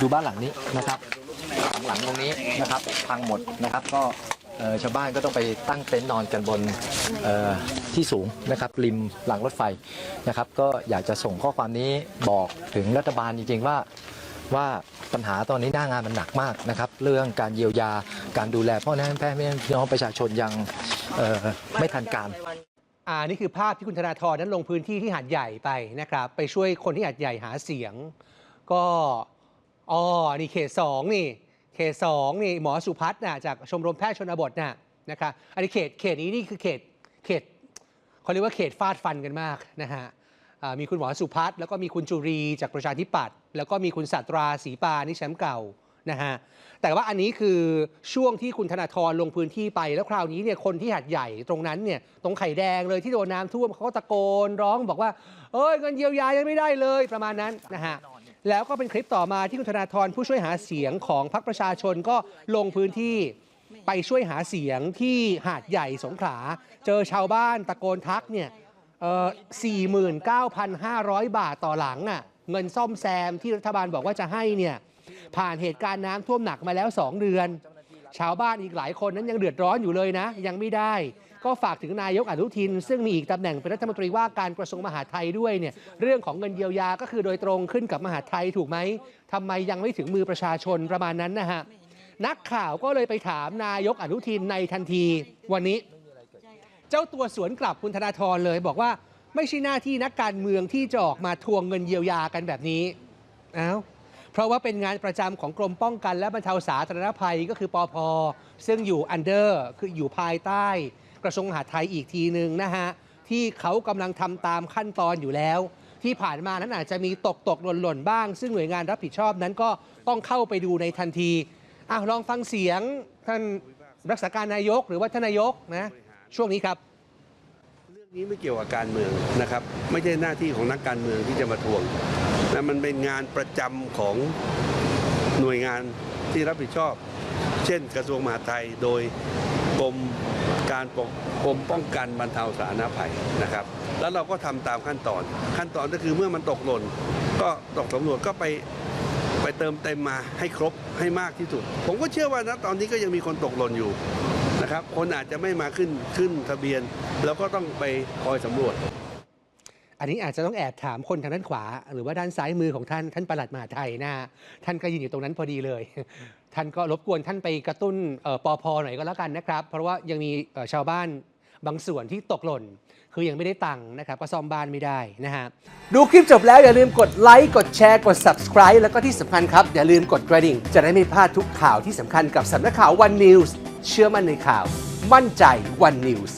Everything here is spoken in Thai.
ดูบ้านหลังนี้นะครับหลังตรงนี้นะครับพังหมดนะครับก็เอ่อชาวบ้านก็ต้องไปตั้งเต็นท์นอนกันบนเอ่อที่สูงนะครับริมหลังรถไฟนะครับ ก็อยากจะส่งข้อความนี้บอกถึงรัฐบาลจริงๆว่า ว่าปัญหาตอนนี้หน้างานมันหนักมากนะครับ เรื่องการเยียวยาการดูแลพ่อแม่แม่พี่น้องประชาชนยังเอ่อไม่ทันการ อ่านี่คือภาพที่คุณธนาธรนั้นลงพื้นที่ที่หาดใหญ่ไปนะครับ ไปช่วยคนที่หาดใหญ่หาเสียง ก็ อ๋อ นี่เขตสองนี่ เขตสองนี่หมอสุพัฒน์น่ะจากชมรมแพทย์ชนบทน่ะนะครับอันนี้เขตเขตนี้นี่คือเขตเขตเขาเรียกว่าเขตฟาดฟันกันมากนะฮะมีคุณหมอสุพัฒน์แล้วก็มีคุณจุรีจากประชาธิปัตย์แล้วก็มีคุณสัตราศรีปานี่แชมป์เก่านะฮะแต่ว่าอันนี้คือช่วงที่คุณธนาธรลงพื้นที่ไปแล้วคราวนี้เนี่ยคนที่หาดใหญ่ตรงนั้นเนี่ยตรงไข่แดงเลยที่โดนน้ำท่วมเขาก็ตะโกนร้องบอกว่า เอ้ยเงินเยียวยายังไม่ได้เลยประมาณนั้นนะฮะ แล้วก็เป็นคลิปต่อมาที่คุณธนาธรผู้ช่วยหาเสียงของพรรคประชาชนก็ลงพื้นที่ไปช่วยหาเสียงที่หาดใหญ่สงขลาเจอชาวบ้านตะโกนทักเนี่ยเอ่อ49,500บาทต่อหลังอะเงินซ่อมแซมที่รัฐบาลบอกว่าจะให้เนี่ยผ่านเหตุการณ์น้ำท่วมหนักมาแล้ว 2 เดือน ชาวบ้านอีกหลายคนนั้นยังเดือดร้อนอยู่เลยนะ ยังไม่ได้ ก็ฝากถึงนายกอนุทิน ซึ่งมีอีกตำแหน่งเป็นรัฐมนตรีว่าการกระทรวงมหาดไทยด้วยเนี่ยเรื่องของเงินเยียวยาก็คือโดยตรงขึ้นกับมหาดไทยถูกไหมทำไมยังไม่ถึงมือประชาชนประมาณนั้นนะฮะนักข่าวก็เลยไปถามนายกอนุทินในทันทีวันนี้ เจ้าตัวสวนกลับคุณธนาธรเลยบอกว่าไม่ใช่หน้าที่นักการเมืองที่จะออกมาทวงเงินเยียวยากันแบบนี้อ้าวเพราะว่าเป็นงานประจำของกรมป้องกันและบรรเทาสาธารณภัยก็คือปอพซึ่งอยู่อันเดอร์คืออยู่ภายใต้ กระทรวงมหาดไทยอีกทีหนึ่งนะฮะที่เขากำลังทำตามขั้นตอนอยู่แล้ว ที่ผ่านมานั้นอาจจะมีตกตกหล่นหล่นๆบ้าง ซึ่งหน่วยงานรับผิดชอบนั้นก็ต้องเข้าไปดูในทันทีอ้าวลองฟังเสียงท่านรักษาการนายกหรือว่าท่านนายกนะช่วงนี้ครับ เรื่องนี้ไม่เกี่ยวกับการเมืองนะครับ ไม่ใช่หน้าที่ของนักการเมืองที่จะมาทวงนะมันเป็นงานประจำของหน่วยงานที่รับผิดชอบ เช่น กระทรวงมหาดไทยโดยกรม การปกกรมป้องกันบรรเทาสาธารณภัยนะครับ แล้วเราก็ทำตามขั้นตอน ขั้นตอนก็คือเมื่อมันตกหล่น ก็ตกสำรวจก็ไปไปเติมเต็มมาให้ครบให้มากที่สุด ผมก็เชื่อว่านะตอนนี้ก็ยังมีคนตกหล่นอยู่นะครับ คนอาจจะไม่มาขึ้นขึ้นทะเบียน แล้วก็ต้องไปคอยสำรวจอันนี้อาจจะต้องแอบถามคนทางด้านขวา หรือว่าด้านซ้ายมือของท่านท่านประหลัดมหาไทยนะท่านก็ยืนอยู่ตรงนั้นพอดีเลย ท่านก็รบกวนท่านไปกระตุ้นออปอพหน่อยก็แล้วกันนะครับ เพราะว่ายังมีชาวบ้านบางส่วนที่ตกหล่น คือยังไม่ได้ตังค์นะครับก็ซ่อมบ้านไม่ได้นะฮะดูคลิปจบแล้วอย่าลืมกดไลค์กดแชร์กด subscribe แล้วก็ที่สำคัญครับ อย่าลืมกดกระดิ่ง จะได้ไม่พลาดทุกข่าวที่สำคัญกับสำนักข่าว One News เชื่อมั่นในข่าว มั่นใจ One News